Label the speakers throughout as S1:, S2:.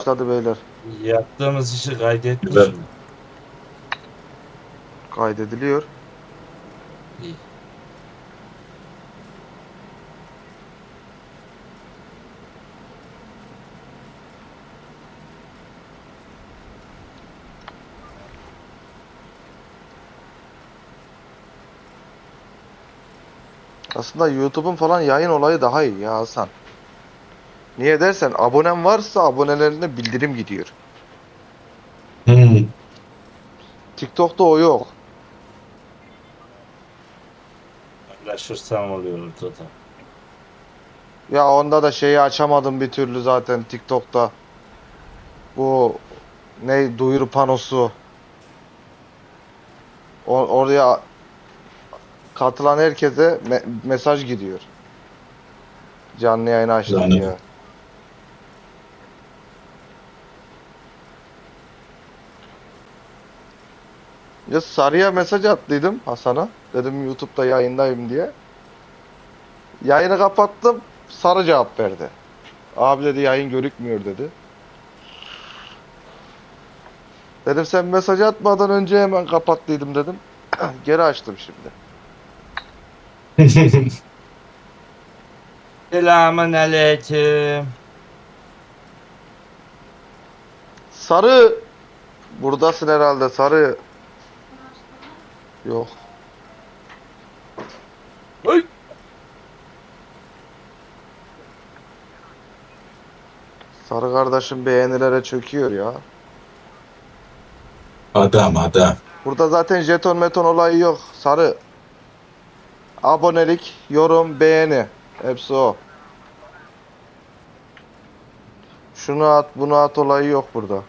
S1: başladı beyler.
S2: Yaptığımız işi kaydetmiş
S3: Güzel.
S2: mi?
S1: Kaydediliyor.
S2: İyi.
S1: Aslında YouTube'un falan yayın olayı daha iyi ya Hasan. Niye dersen abonen varsa abonelerine bildirim gidiyor.
S3: Hmm.
S1: TikTok'ta o yok.
S2: Paylaşırsam oluyor orada da.
S1: Ya onda da şeyi açamadım bir türlü zaten TikTok'ta. Bu ne duyuru panosu. O, oraya katılan herkese me- mesaj gidiyor. Canlı yayın açtım
S3: Yani.
S1: Ya Sarı'ya mesaj attıydım Hasan'a. Dedim YouTube'da yayındayım diye. Yayını kapattım. Sarı cevap verdi. Abi dedi yayın görükmüyor dedi. Dedim sen mesaj atmadan önce hemen kapattıydım dedim. Geri açtım şimdi.
S2: Selamun aleyküm.
S1: Sarı buradasın herhalde sarı. Yok.
S2: Oy.
S1: Sarı kardeşim beğenilere çöküyor ya.
S3: Adam adam.
S1: Burada zaten jeton meton olayı yok. Sarı. Abonelik, yorum, beğeni. Hepsi o. Şunu at, bunu at olayı yok burada.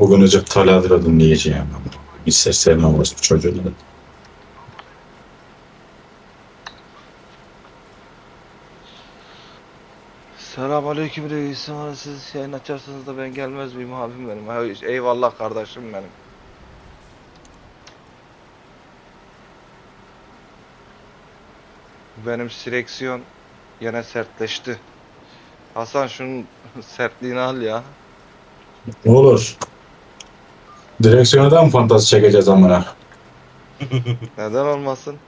S3: Bugün Recep Taladır'ı dinleyeceğim. Bir seslerine olsun çocuğun.
S1: Selamünaleyküm reisim. Siz yayın açarsanız da ben gelmez miyim abim benim? Eyvallah kardeşim benim. Benim sileksiyon yine sertleşti. Hasan şunun sertliğini al ya.
S3: Ne olur. Direksiyona da mı fantezi çekeceğiz amına?
S1: Neden olmasın?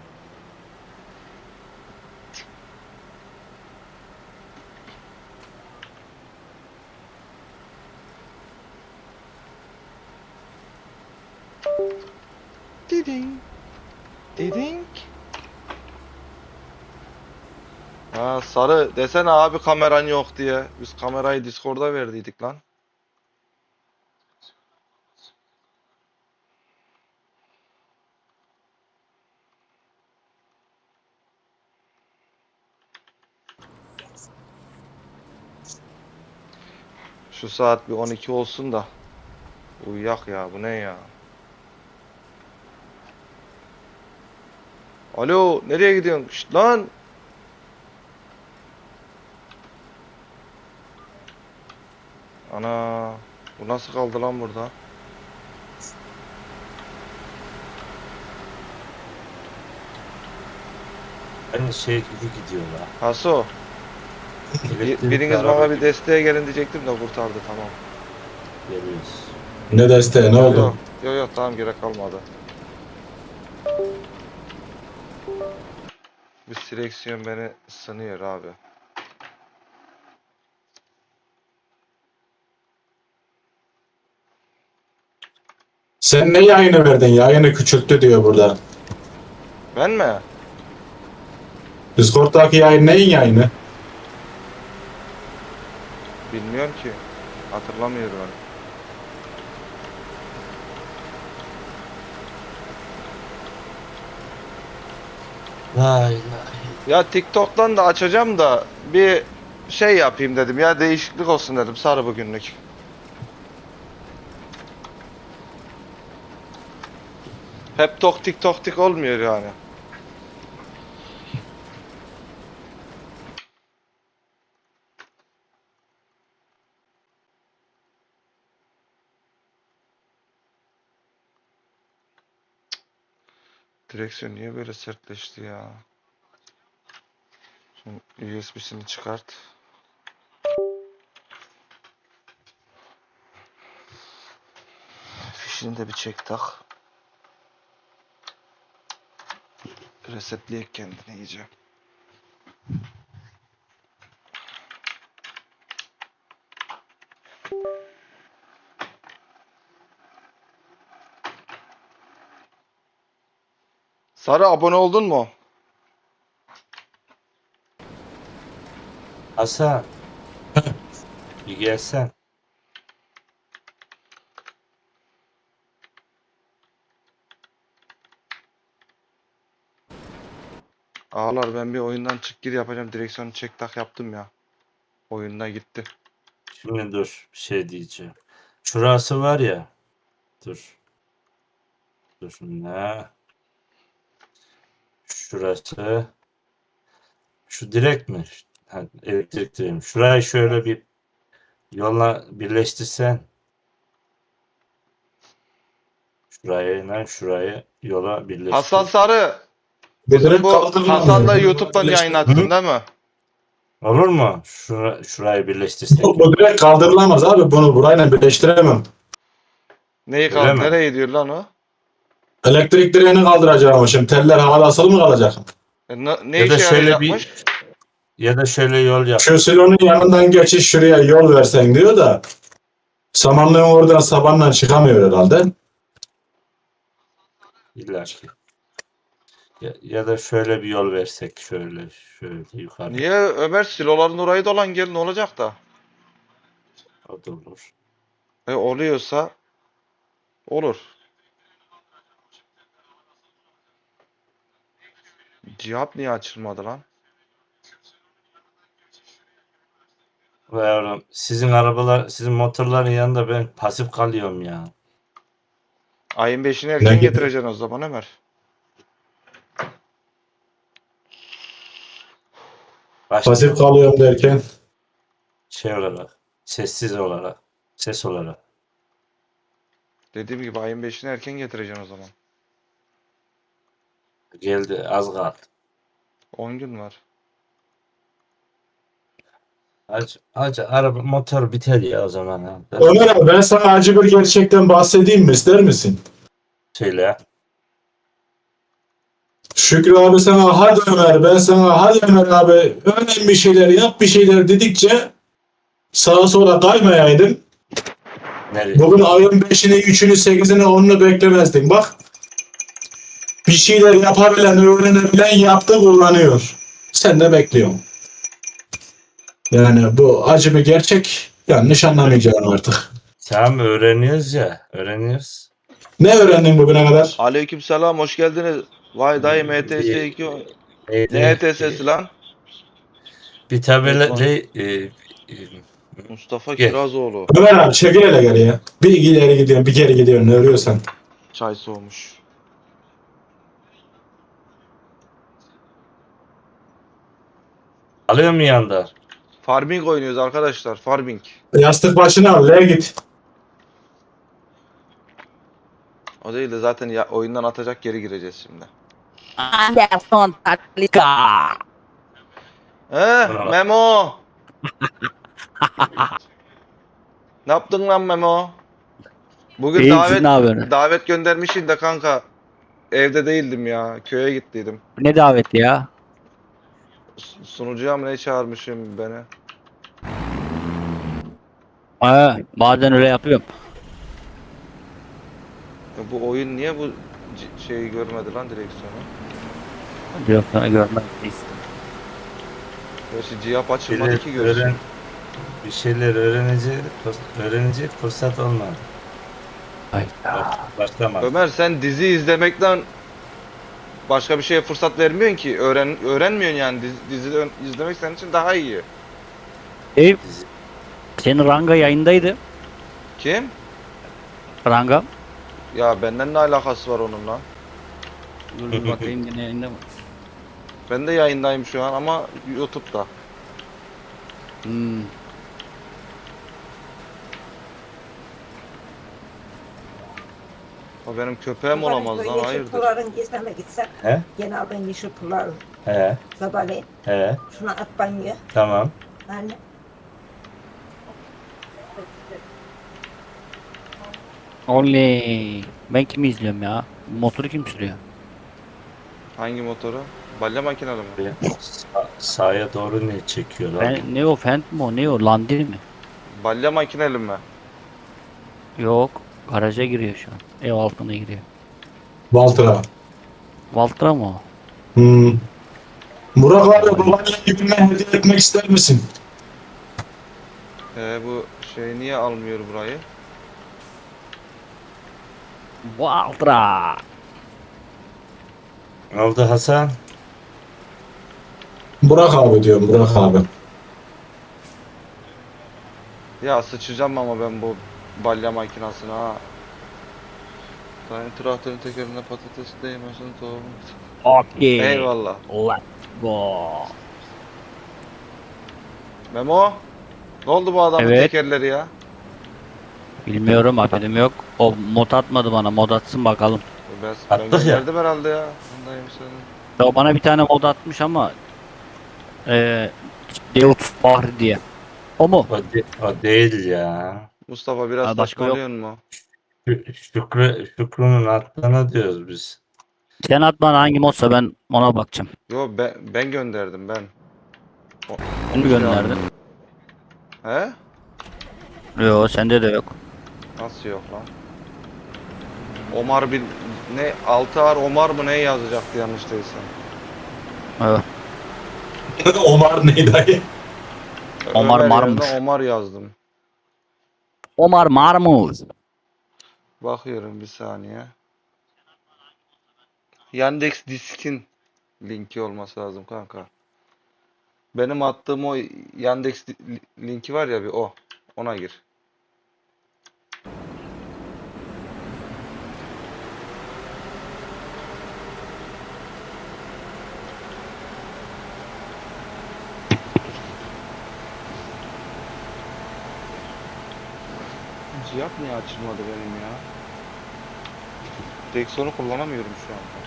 S1: Diding. Diding. Ha sarı desene abi kameran yok diye. Biz kamerayı Discord'a verdiydik lan. Saat bir 12 olsun da uyuyak ya bu ne ya? Alo nereye gidiyorsun? Şşt lan! Ana bu nasıl kaldı lan burada?
S2: Aynı şey gibi gidiyorlar.
S1: Haso bir- biriniz bana bir desteğe gelin diyecektim de kurtardı tamam.
S2: Geliyoruz.
S3: Ne desteği ne oldu?
S1: Yok yok yok tamam gerek kalmadı. Bu sileksiyon beni sınıyor abi.
S3: Sen ne yayını verdin? Yayını küçülttü diyor burada.
S1: Ben mi?
S3: Discord'daki yayın neyin yayını?
S1: Bilmiyorum ki. Hatırlamıyorum
S2: ilahe.
S1: Ya TikTok'tan da açacağım da bir şey yapayım dedim ya değişiklik olsun dedim sarı bugünlük. Hep tok tik tok tik olmuyor yani. Direksiyon niye böyle sertleşti ya? Şimdi USB'sini çıkart. Fişini de bir çek tak. Resetleyek kendini iyice. Sarı abone oldun mu?
S2: Hasan. bir gelsen.
S1: Ağlar ben bir oyundan çık gir yapacağım. Direksiyonu çek tak yaptım ya. Oyunda gitti.
S2: Şimdi dur bir şey diyeceğim. Şurası var ya. Dur. Dur ne? Şurası. Şu direk mi? Ha, elektrik direği mi? Şurayı şöyle bir yolla birleştirsen. Şurayı şurayı yola birleştir.
S1: Hasan Sarı.
S3: Bu direkt
S1: Bu
S3: kaldırılmıyor.
S1: Hasan da YouTube'dan yayın açtın değil mi?
S2: Olur mu? Şura, şurayı birleştirsek.
S3: Bu, bu direkt kaldırılamaz abi. Bunu burayla birleştiremem.
S1: Neyi kaldı? Nereye gidiyor lan o?
S3: Elektrik direğini kaldıracağım şimdi. Teller havada asılı mı kalacak?
S1: E, ne, ne
S2: Ya da
S1: işe
S2: şöyle bir-? Ya da şöyle yol yap.
S3: Şu silonun yanından geçiş şuraya yol versen diyor da samanlığın oradan sabanla çıkamıyor herhalde.
S2: İlla ki. Ya, ya da şöyle bir yol versek şöyle şöyle yukarı.
S1: Niye Ömer siloların orayı dolan gel ne olacak da?
S2: O da olur.
S1: E oluyorsa olur. Cihap niye açılmadı lan?
S2: Ve yavrum, sizin arabalar, sizin motorların yanında ben pasif kalıyorum ya.
S1: Ayın 5'ini erken
S3: gibi?
S1: getireceksin o zaman Ömer.
S2: Başka
S3: Pasif kalıyorum derken
S2: şey olarak, sessiz olarak, ses olarak.
S1: Dediğim gibi ayın 5'ini erken getireceksin o zaman.
S2: Geldi az kaldı.
S1: 10 gün var.
S2: Acı, acı araba motor biter ya o zaman. Ha.
S3: Ömer abi ben sana acı bir gerçekten bahsedeyim mi ister misin?
S2: Söyle.
S3: Şükrü abi sana hadi Ömer ben sana hadi Ömer abi öğren bir şeyler yap bir şeyler dedikçe sağa sola kaymayaydın.
S2: Nereye?
S3: Bugün ayın 5'ini, 3'ünü, 8'ini, 10'unu beklemezdin. Bak bir şeyler yapabilen, öğrenebilen yaptı kullanıyor. Sen de bekliyorsun. Yani bu acı bir gerçek. Yanlış anlamayacaksın artık.
S2: Tamam öğreniyoruz ya. Öğreniyoruz.
S3: Ne öğrendin bugüne kadar?
S1: Aleykümselam hoş geldiniz. Vay dayı MTS2
S2: Neydi?
S1: ne ETS'si lan?
S2: Bir tabela e, e,
S1: Mustafa
S2: Gel.
S1: Kirazoğlu.
S3: Ömer abi çekil hele geri ya. Bir ileri gidiyorsun, bir geri gidiyorsun. Ne örüyorsan.
S1: Çay soğumuş.
S2: Alıyor mu yanda?
S1: Farming oynuyoruz arkadaşlar. Farming.
S3: Yastık başına al, L'ye git.
S1: O değil de zaten ya, oyundan atacak geri gireceğiz şimdi.
S4: Anderson Tatlika.
S1: He. Memo. ne yaptın lan Memo? Bugün
S4: İyiyim,
S1: davet
S4: ne yapıyorsunuz?
S1: davet göndermişsin de kanka. Evde değildim ya. Köye gittiydim.
S4: Ne daveti ya?
S1: Sunucuya mı ne çağırmışım beni?
S4: Ha, bazen öyle yapıyorum.
S1: Ya bu oyun niye bu c- şeyi görmedi lan direksiyonu?
S4: Yok sana görmezdeyiz.
S1: Gerçi cihap
S2: Bir
S1: açılmadı
S2: şeyler,
S1: ki görsün.
S2: öğren, bir şeyler öğrenecek, öğrenecek fırsat olmadı.
S4: Hayda.
S2: Baş- Başlamadı.
S1: Ömer sen dizi izlemekten başka bir şeye fırsat vermiyorsun ki. Öğren öğrenmiyorsun yani. Dizi, dizi izlemek senin için daha iyi.
S4: Eyüp, senin Ranga yayındaydı.
S1: Kim?
S4: Ranga.
S1: Ya benden ne alakası var onunla?
S4: Dur bir bakayım yine yayında mı?
S1: Ben de yayındayım şu an ama YouTube'da.
S4: Hmm.
S1: O benim köpeğim olamaz lan
S5: Yeşil
S1: hayırdır.
S5: pulların gezmeme gitsek.
S2: He?
S5: Gene aldığın yeşil pulların
S2: He,
S5: sabahleyin.
S2: he,
S5: Şuna at banyoya.
S2: tamam.
S5: Anne.
S4: Oley. Ben kimi izliyorum ya? Motoru kim sürüyor?
S1: Hangi motoru? Balya makineli mi?
S2: Sa- sağa doğru ne çekiyor lan?
S4: Ben, ne o Fent mi o? Ne o? Landil mi?
S1: Balya makineli mi?
S4: Yok. Garaja giriyor şu an. Ev altına giriyor.
S3: Valtra.
S4: Valtra mı o?
S3: Hmm. Murat abi babanla birine hediye etmek ister misin?
S1: Ee, bu şey niye almıyor burayı?
S4: Valtra.
S2: Oldu Hasan?
S3: Burak abi diyorum Burak abi.
S1: Ya sıçacağım ama ben bu balya makinasına ha. Tane traktörün tekerine patates değmesin tohum.
S4: Okey.
S1: Eyvallah.
S4: Let's go.
S1: Memo. Ne oldu bu adamın
S4: Evet.
S1: tekerleri ya?
S4: Bilmiyorum haberim yok. O mod atmadı bana. Mod atsın bakalım.
S1: Ben, ben
S2: Attık ya.
S1: gönderdim herhalde ya. Ondayım senin.
S4: O bana bir tane mod atmış ama eee Deus Fahri diye. O mu?
S2: O, de- o değil ya.
S1: Mustafa biraz
S4: Ha, başka yok.
S1: saçmalıyor mu?
S2: Şü- Şükrü, Şükrü'nün attığını diyoruz biz.
S4: Sen at bana hangi modsa ben ona bakacağım.
S1: Yo ben, ben gönderdim ben. O-
S4: Onu mu gönderdin?
S1: He?
S4: Yo sende de yok.
S1: Nasıl yok lan? Omar bin ne Altar Omar mı ne yazacaktı yanlış değilsem.
S4: Evet.
S3: Omar neydi dayı?
S4: Omar
S1: Ömer yerine Omar yazdım.
S4: Omar Marmuz.
S1: Bakıyorum bir saniye. Yandex Disk'in linki olması lazım kanka. Benim attığım o Yandex linki var ya bir o. Ona gir. Cihat niye açılmadı benim ya? Direksiyonu kullanamıyorum şu anda.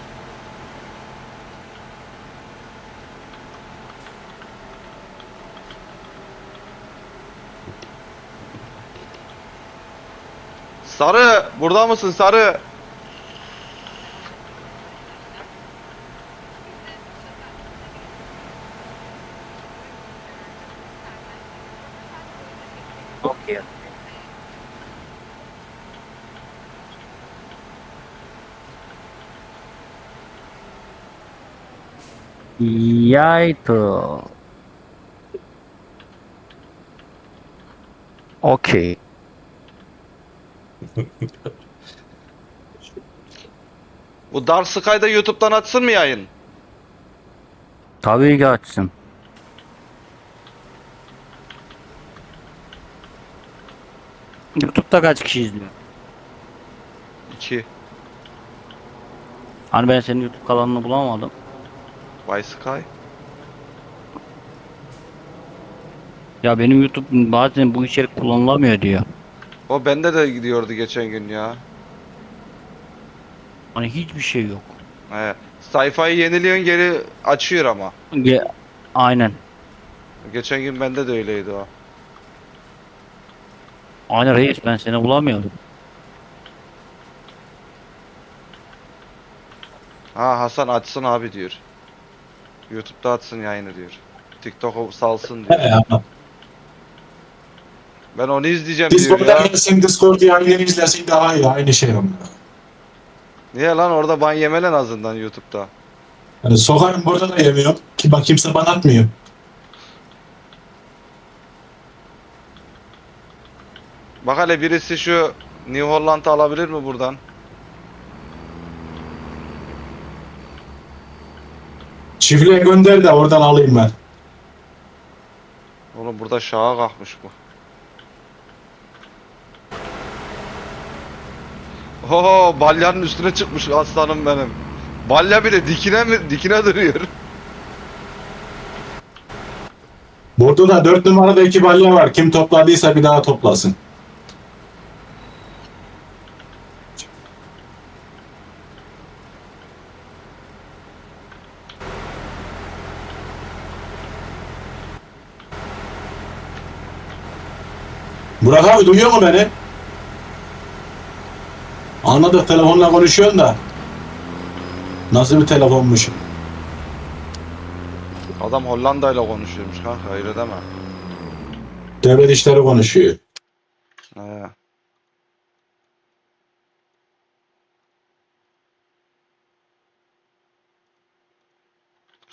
S1: Sarı, burada mısın Sarı?
S4: Okey. Yaydı. Okey.
S1: Bu Dark Sky'da YouTube'dan açsın mı yayın?
S4: Tabii ki açsın. YouTube'da kaç kişi izliyor?
S1: 2.
S4: Hani ben senin YouTube kanalını bulamadım.
S1: By Sky.
S4: Ya benim YouTube bazen bu içerik kullanılamıyor diyor.
S1: O bende de gidiyordu geçen gün ya.
S4: Hani hiçbir şey yok.
S1: He. Sayfayı yeniliyorsun geri açıyor ama.
S4: Ge- Aynen.
S1: Geçen gün bende de öyleydi o.
S4: Aynen reis ben seni bulamıyorum.
S1: Ha Hasan açsın abi diyor. YouTube'da açsın yayını diyor. TikTok'u salsın diyor. Ben onu izleyeceğim diyor
S3: Discord'da
S1: ya.
S3: gelsin Discord yayını izlesin daha iyi aynı şey onlar.
S1: Niye lan orada ban yemelen azından YouTube'da.
S3: Yani sokarım burada da yemiyor. Ki bak kimse bana atmıyor.
S1: Bak hele birisi şu New Holland'ı alabilir mi buradan?
S3: Çiftliğe gönder de oradan alayım ben.
S1: Oğlum burada şaha kalkmış bu. Ho balyanın üstüne çıkmış aslanım benim. Balya bile dikine mi dikine duruyor.
S3: Burada da 4 numarada iki balya var. Kim topladıysa bir daha toplasın. Burak abi duyuyor mu beni? Anladık telefonla konuşuyorsun da. Nasıl bir telefonmuş?
S1: Adam Hollanda ile konuşuyormuş kanka öyle deme.
S3: Devlet işleri konuşuyor.
S1: He.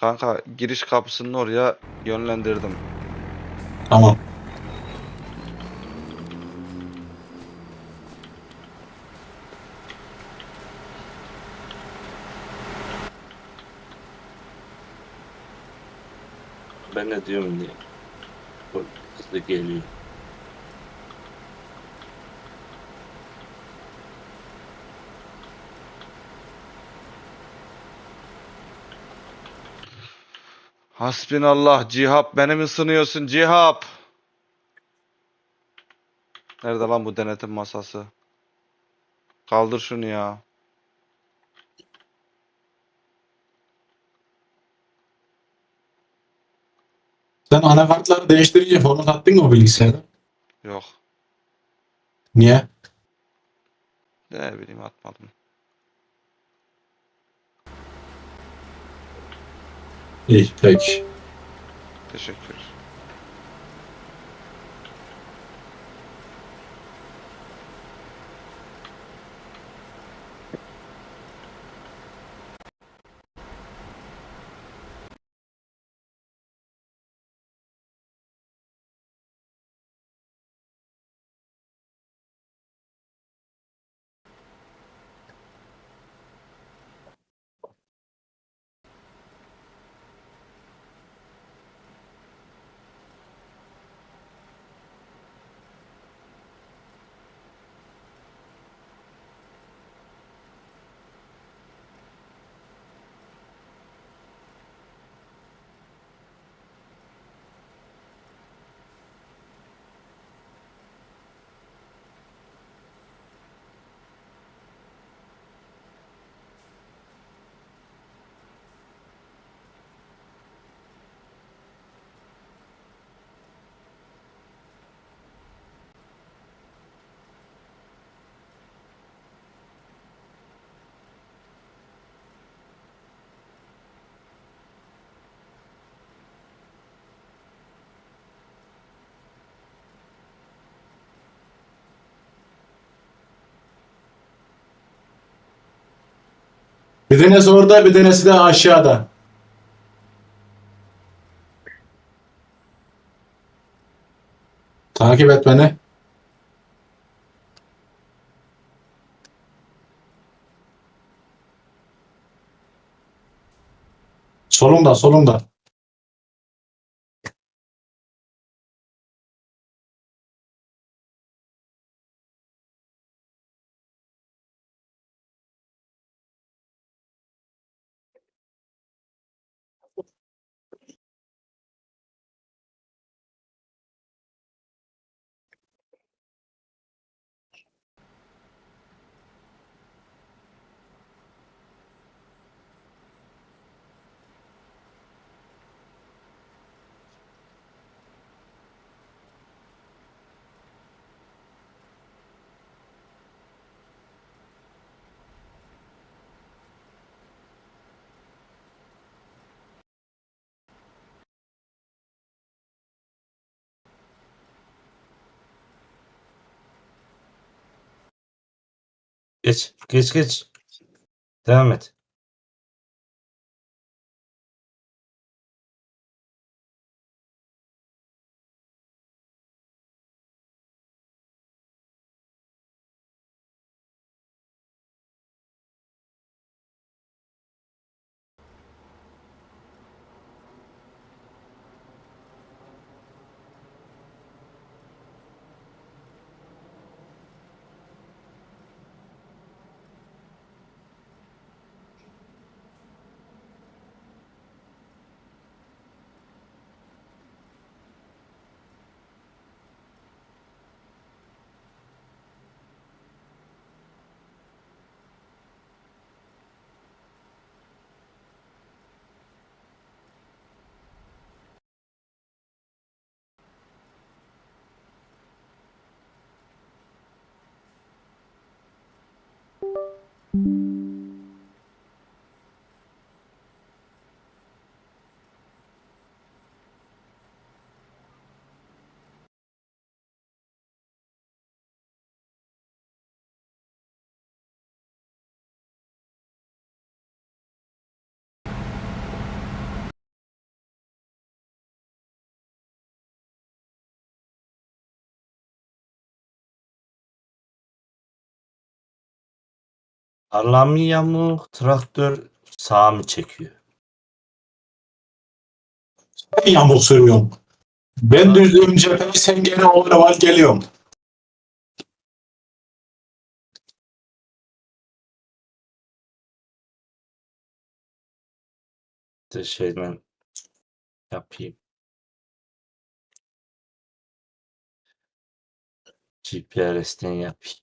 S1: Kanka giriş kapısının oraya yönlendirdim.
S3: Tamam.
S2: Ne diye. Çok hızlı geliyor.
S1: Hasbinallah Cihap beni mi sınıyorsun Cihap? Nerede lan bu denetim masası? Kaldır şunu ya.
S3: Sen anakartları değiştirince format attın mı o bilgisayara?
S1: Yok.
S3: Niye?
S1: Ne bileyim atmadım.
S3: İyi peki.
S1: Teşekkür.
S3: Bir tanesi orada bir tanesi de aşağıda. Takip et beni. Solunda solunda.
S2: Geç, geç, geç. Devam et. Thank you. Tarla mı yamuk, traktör sağa mı çekiyor?
S3: Sen yamuk sürüyorsun. Ben düzlüğüm cepheyi sen gene oğlu var geliyorum.
S2: İşte şeyden yapayım. GPRS'ten yapayım.